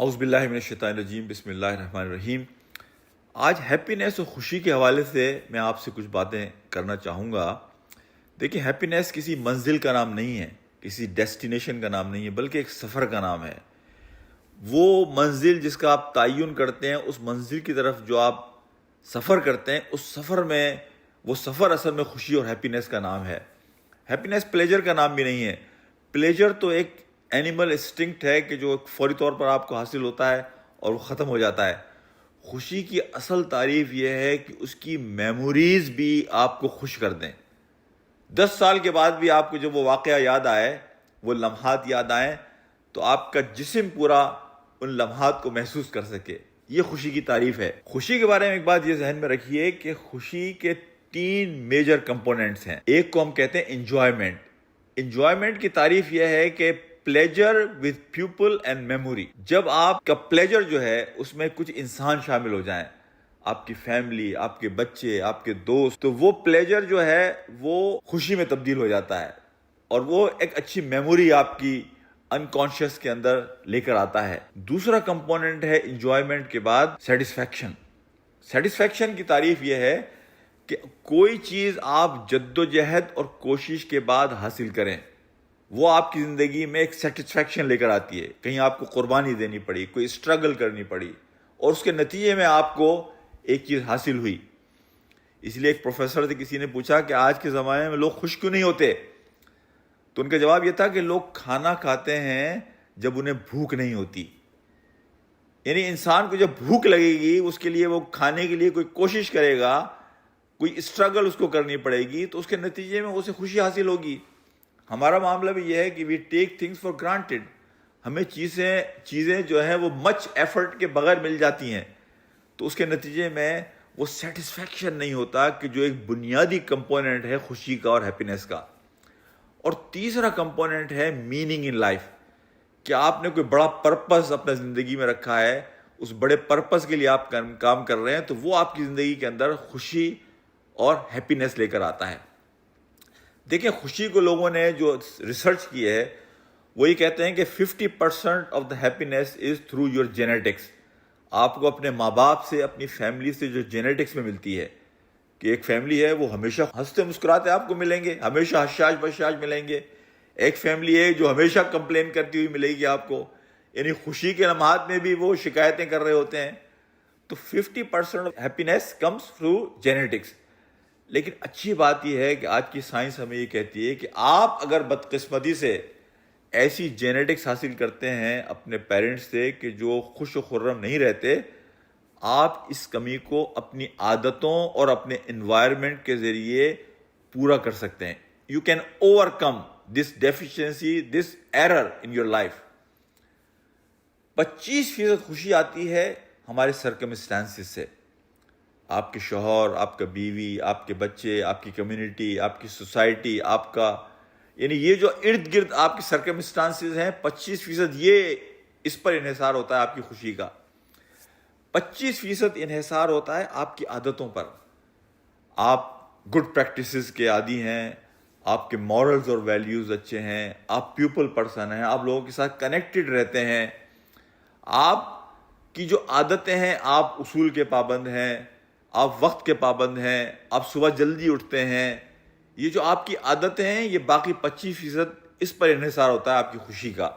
اعوذ باللہ من الشیطان الرجیم، بسم اللہ الرحمن الرحیم۔ آج ہیپینیس اور خوشی کے حوالے سے میں آپ سے کچھ باتیں کرنا چاہوں گا۔ دیکھیں ہیپینیس کسی منزل کا نام نہیں ہے، کسی ڈیسٹینیشن کا نام نہیں ہے، بلکہ ایک سفر کا نام ہے۔ وہ منزل جس کا آپ تعین کرتے ہیں، اس منزل کی طرف جو آپ سفر کرتے ہیں، اس سفر میں، وہ سفر اصل میں خوشی اور ہیپینیس کا نام ہے۔ ہیپینیس پلیجر کا نام بھی نہیں ہے۔ پلیجر تو ایک اینیمل اسٹنکٹ ہے کہ جو فوری طور پر آپ کو حاصل ہوتا ہے اور وہ ختم ہو جاتا ہے۔ خوشی کی اصل تعریف یہ ہے کہ اس کی میموریز بھی آپ کو خوش کر دیں۔ دس سال کے بعد بھی آپ کو جب وہ واقعہ یاد آئے، وہ لمحات یاد آئیں، تو آپ کا جسم پورا ان لمحات کو محسوس کر سکے۔ یہ خوشی کی تعریف ہے۔ خوشی کے بارے میں ایک بات یہ ذہن میں رکھیے کہ خوشی کے تین میجر کمپوننٹس ہیں۔ ایک کو ہم کہتے ہیں انجوائمنٹ انجوائمنٹ کی تعریف یہ ہے کہ pleasure with people and memory جب آپ کا پلیجر جو ہے، اس میں کچھ انسان شامل ہو جائیں، آپ کی فیملی آپ کے بچے، آپ کے دوست، تو وہ پلیجر جو ہے، وہ خوشی میں تبدیل ہو جاتا ہے اور وہ ایک اچھی میموری آپ کی انکانشیس کے اندر لے کر آتا ہے۔ دوسرا کمپوننٹ ہے انجوائمنٹ کے بعد سیٹسفیکشن سیٹسفیکشن کی تعریف یہ ہے کہ کوئی چیز آپ جد و جہد اور کوشش کے بعد حاصل کریں۔ وہ آپ کی زندگی میں ایک سیٹسفیکشن لے کر آتی ہے۔ کہیں آپ کو قربانی دینی پڑی، کوئی اسٹرگل کرنی پڑی۔ اور اس کے نتیجے میں آپ کو ایک چیز حاصل ہوئی۔ اس لیے ایک پروفیسر سے کسی نے پوچھا کہ آج کے زمانے میں لوگ خوش کیوں نہیں ہوتے؟ تو ان کا جواب یہ تھا کہ لوگ کھانا کھاتے ہیں جب انہیں بھوک نہیں ہوتی۔ یعنی انسان کو جب بھوک لگے گی، اس کے لیے وہ کھانے کے لیے کوئی کوشش کرے گا، کوئی اسٹرگل اس کو کرنی پڑے گی، تو اس کے نتیجے میں اسے خوشی حاصل ہوگی۔ ہمارا معاملہ بھی یہ ہے کہ we take things for granted ہمیں چیزیں چیزیں جو ہیں وہ مچ ایفرٹ کے بغیر مل جاتی ہیں۔ تو اس کے نتیجے میں وہ سیٹسفیکشن نہیں ہوتا کہ جو ایک بنیادی کمپوننٹ ہے خوشی کا اور ہیپینس کا۔ اور تیسرا کمپوننٹ ہے میننگ ان لائف کہ آپ نے کوئی بڑا پرپز اپنے زندگی میں رکھا ہے، اس بڑے پرپز کے لیے آپ کام کر رہے ہیں، تو وہ آپ کی زندگی کے اندر خوشی اور ہیپینس لے کر آتا ہے۔ دیکھیں، خوشی کو لوگوں نے جو ریسرچ کی ہے وہ یہ کہتے ہیں کہ fifty percent of the happiness is through your genetics آپ کو اپنے ماں باپ سے، اپنی فیملی سے جو جینیٹکس میں ملتی ہے، کہ ایک فیملی ہے، وہ ہمیشہ ہنستے مسکراتے آپ کو ملیں گے، ہمیشہ حشاش بشاش ملیں گے۔ ایک فیملی ہے جو ہمیشہ کمپلین کرتی ہوئی ملے گی آپ کو۔ یعنی خوشی کے لمحات میں بھی وہ شکایتیں کر رہے ہوتے ہیں۔ تو fifty percent happiness comes through genetics لیکن اچھی بات یہ ہے کہ آج کی سائنس ہمیں یہ کہتی ہے کہ آپ اگر بدقسمتی سے ایسی جینیٹکس حاصل کرتے ہیں اپنے پیرنٹس سے کہ جو خوش و خرم نہیں رہتے، آپ اس کمی کو اپنی عادتوں اور اپنے انوائرمنٹ کے ذریعے پورا کر سکتے ہیں۔ You can overcome this deficiency this error in your life پچیس فیصد خوشی آتی ہے ہمارے سرکمسٹانسز سے۔ آپ کے شوہر، آپ کا بیوی، آپ کے بچے، آپ کی کمیونٹی آپ کی سوسائٹی آپ کا یعنی یہ جو ارد گرد آپ کی سرکمسٹانسز ہیں، پچیس فیصد یہ اس پر انحصار ہوتا ہے آپ کی خوشی کا۔ پچیس فیصد انحصار ہوتا ہے آپ کی عادتوں پر۔ آپ گڈ پریکٹسز کے عادی ہیں، آپ کے مورلز اور ویلیوز اچھے ہیں، آپ پیپل پرسن ہیں، آپ لوگوں کے ساتھ کنیکٹڈ رہتے ہیں۔ آپ کی جو عادتیں ہیں، آپ اصول کے پابند ہیں۔ آپ وقت کے پابند ہیں، آپ صبح جلدی اٹھتے ہیں، یہ جو آپ کی عادتیں ہیں، یہ باقی پچیس فیصد اس پر انحصار ہوتا ہے آپ کی خوشی کا۔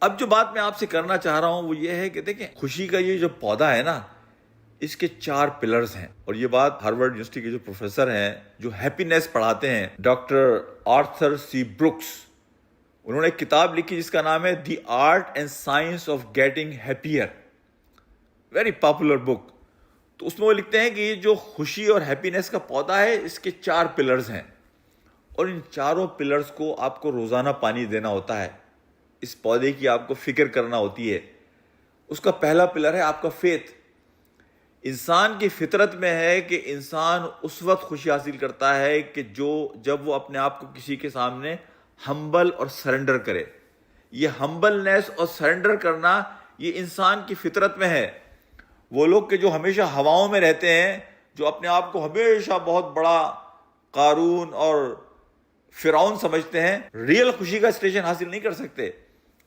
اب جو بات میں آپ سے کرنا چاہ رہا ہوں وہ یہ ہے کہ دیکھیں، خوشی کا یہ جو پودا ہے نا، اس کے چار پلرز ہیں۔ اور یہ بات ہارورڈ یونیورسٹی کے جو پروفیسر ہیں، جو ہیپینیس پڑھاتے ہیں، ڈاکٹر آرتھر سی بروکس، انہوں نے ایک کتاب لکھی جس کا نام ہے the art and science of getting happier. Very popular book تو اس میں وہ لکھتے ہیں کہ یہ جو خوشی اور ہیپینیس کا پودا ہے، اس کے چار پلرز ہیں۔ اور ان چاروں پلرز کو آپ کو روزانہ پانی دینا ہوتا ہے۔ اس پودے کی آپ کو فکر کرنا ہوتی ہے۔ اس کا پہلا پلر ہے آپ کا فیت انسان کی فطرت میں ہے کہ انسان اس وقت خوشی حاصل کرتا ہے کہ جو، جب وہ اپنے آپ کو کسی کے سامنے ہمبل اور سرنڈر کرے۔ یہ ہمبلنیس اور سرنڈر کرنا یہ انسان کی فطرت میں ہے۔ وہ لوگ کہ جو ہمیشہ ہواؤں میں رہتے ہیں، جو اپنے آپ کو ہمیشہ بہت بڑا قارون اور فرعون سمجھتے ہیں، ریئل خوشی کا اسٹیشن حاصل نہیں کر سکتے۔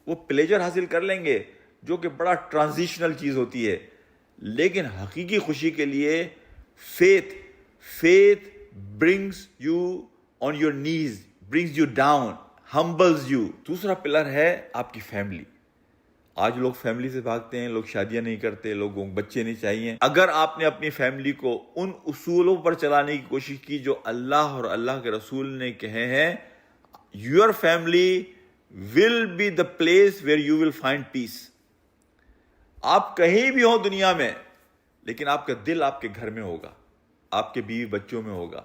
وہ پلیجر حاصل کر لیں گے، جو کہ بڑا ٹرانزیشنل چیز ہوتی ہے۔ لیکن حقیقی خوشی کے لیے faith faith brings you on your knees brings you down humbles you دوسرا پلر ہے آپ کی فیملی آج لوگ فیملی سے بھاگتے ہیں، لوگ شادیاں نہیں کرتے لوگوں بچے نہیں چاہیے۔ اگر آپ نے اپنی فیملی کو ان اصولوں پر چلانے کی کوشش کی جو اللہ اور اللہ کے رسول نے کہے ہیں your family will be the place where you will find peace آپ کہیں بھی ہوں دنیا میں، لیکن آپ کا دل آپ کے گھر میں ہوگا، آپ کے بیوی بچوں میں ہوگا۔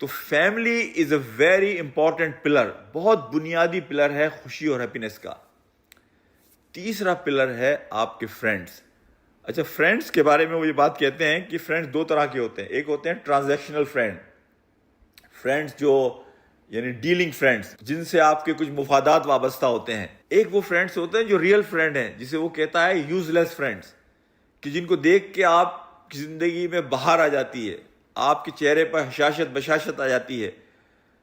تو family is a very important pillar بہت بنیادی پلر ہے خوشی اور ہیپینس کا۔ تیسرا پلر ہے آپ کے فرینڈس اچھا فرینڈس کے بارے میں وہ یہ بات کہتے ہیں کہ فرینڈس دو طرح کے ہوتے ہیں۔ ایک ہوتے ہیں ٹرانزیکشنل فرینڈ۔ فرینڈس جو یعنی ڈیلنگ فرینڈس جن سے آپ کے کچھ مفادات وابستہ ہوتے ہیں۔ ایک وہ فرینڈس ہوتے ہیں جو ریئل فرینڈ ہیں، جسے وہ کہتا ہے یوز لیس فرینڈس کہ جن کو دیکھ کے آپ کی زندگی میں باہر آ جاتی ہے، آپ کے چہرے پر حشاشت بشاشت آ جاتی ہے۔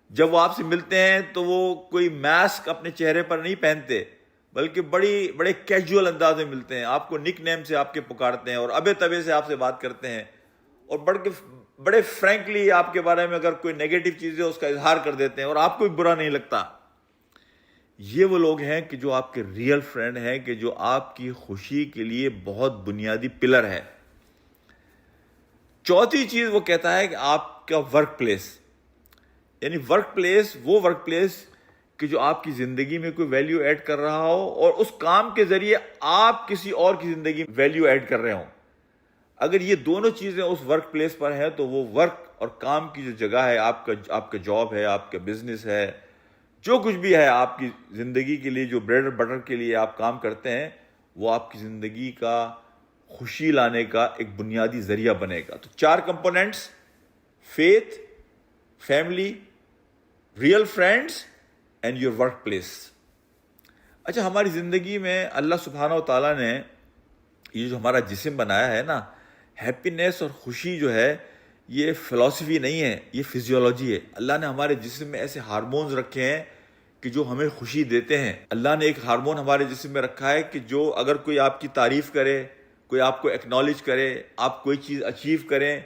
جب وہ آپ سے ملتے ہیں تو وہ کوئی ماسک اپنے چہرے پر نہیں پہنتے۔ بلکہ بڑی، بڑے کیجول انداز میں ملتے ہیں۔ آپ کو نک نیم سے آپ کے پکارتے ہیں اور ابے تبے سے آپ سے بات کرتے ہیں اور بڑھ کے، بڑے فرینکلی آپ کے بارے میں اگر کوئی نیگیٹو چیز ہے اس کا اظہار کر دیتے ہیں اور آپ کو بھی برا نہیں لگتا۔ یہ وہ لوگ ہیں کہ جو آپ کے ریئل فرینڈ ہیں کہ جو آپ کی خوشی کے لیے بہت بنیادی پلر ہے۔ چوتھی چیز وہ کہتا ہے کہ آپ کا ورک پلیس یعنی ورک پلیس وہ ورک پلیس کہ جو آپ کی زندگی میں کوئی ویلیو ایڈ کر رہا ہو اور اس کام کے ذریعے آپ کسی اور کی زندگی میں ویلیو ایڈ کر رہے ہوں۔ اگر یہ دونوں چیزیں اس ورک پلیس پر ہیں تو وہ ورک اور کام کی جو جگہ ہے، آپ کا آپ کا جاب ہے، آپ کا بزنس ہے، جو کچھ بھی ہے آپ کی زندگی کے لیے، جو بریڈ بٹر کے لیے آپ کام کرتے ہیں، وہ آپ کی زندگی کا خوشی لانے کا ایک بنیادی ذریعہ بنے گا۔ تو چار components faith family real friends and your workplace اچھا ہماری زندگی میں اللہ سبحانہ و تعالیٰ نے یہ جو ہمارا جسم بنایا ہے نا ہیپینیس اور خوشی جو ہے، یہ فلاسفی نہیں ہے، یہ فزیولوجی ہے۔ اللہ نے ہمارے جسم میں ایسے ہارمونز رکھے ہیں کہ جو ہمیں خوشی دیتے ہیں۔ اللہ نے ایک ہارمون ہمارے جسم میں رکھا ہے کہ جو اگر کوئی آپ کی تعریف کرے، کوئی آپ کو ایکنالج کرے، آپ کوئی چیز اچیو کریں،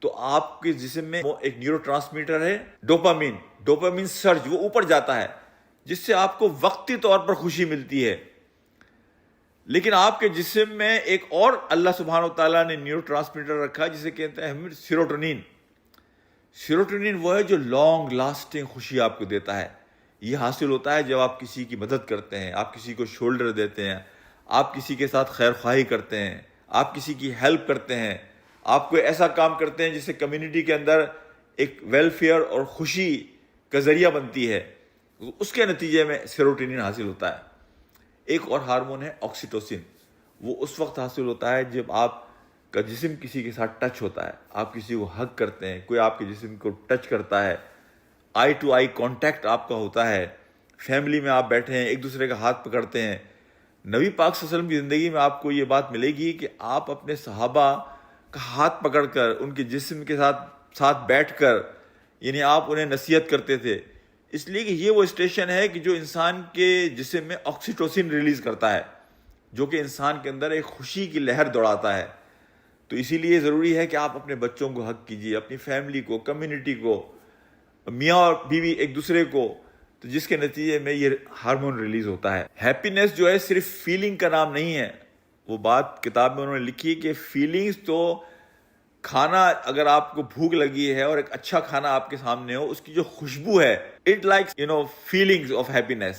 تو آپ کے جسم میں وہ ایک نیورو ٹرانسمیٹر ہے ڈوپامین ڈوپامین سرج وہ اوپر جاتا ہے، جس سے آپ کو وقتی طور پر خوشی ملتی ہے۔ لیکن آپ کے جسم میں ایک اور اللہ سبحانہ و تعالیٰ نے نیورو ٹرانسمیٹر رکھا، جسے کہتے ہیں سیروٹونین۔ سیروٹونین وہ ہے جو لانگ لاسٹنگ خوشی آپ کو دیتا ہے۔ یہ حاصل ہوتا ہے جب آپ کسی کی مدد کرتے ہیں، آپ کسی کو شولڈر دیتے ہیں، آپ کسی کے ساتھ خیر خواہی کرتے ہیں، آپ کسی کی ہیلپ کرتے ہیں۔ آپ کوئی ایسا کام کرتے ہیں جس سے کمیونٹی کے اندر ایک ویلفیئر اور خوشی کا ذریعہ بنتی ہے۔ اس کے نتیجے میں سیروٹینین حاصل ہوتا ہے۔ ایک اور ہارمون ہے آکسیٹوسن وہ اس وقت حاصل ہوتا ہے جب آپ کا جسم کسی کے ساتھ ٹچ ہوتا ہے۔ آپ کسی کو حق کرتے ہیں، کوئی آپ کے جسم کو ٹچ کرتا ہے۔ آئی ٹو آئی کانٹیکٹ آپ کا ہوتا ہے۔ فیملی میں آپ بیٹھے ہیں، ایک دوسرے کا ہاتھ پکڑتے ہیں۔ نبی پاک صلی اللہ علیہ وسلم کی زندگی میں آپ کو یہ بات ملے گی کہ آپ اپنے صحابہ کا ہاتھ پکڑ کر، ان کے جسم کے ساتھ ساتھ بیٹھ کر یعنی آپ انہیں نصیحت کرتے تھے۔ اس لیے کہ یہ وہ اسٹیشن ہے کہ جو انسان کے جسم میں آکسیٹوسن ریلیز کرتا ہے، جو کہ انسان کے اندر ایک خوشی کی لہر دوڑاتا ہے۔ تو اسی لیے ضروری ہے کہ آپ اپنے بچوں کو حق کیجیے، اپنی فیملی کو، کمیونٹی کو، میاں اور بیوی ایک دوسرے کو۔ تو جس کے نتیجے میں یہ ہارمون ریلیز ہوتا ہے۔ ہیپینیس جو ہے صرف فیلنگ کا نام نہیں ہے۔ وہ بات کتاب میں انہوں نے لکھی کہ فیلنگز تو کھانا اگر آپ کو بھوک لگی ہے اور ایک اچھا کھانا آپ کے سامنے ہو، اس کی جو خوشبو ہے it like you know feelings of happiness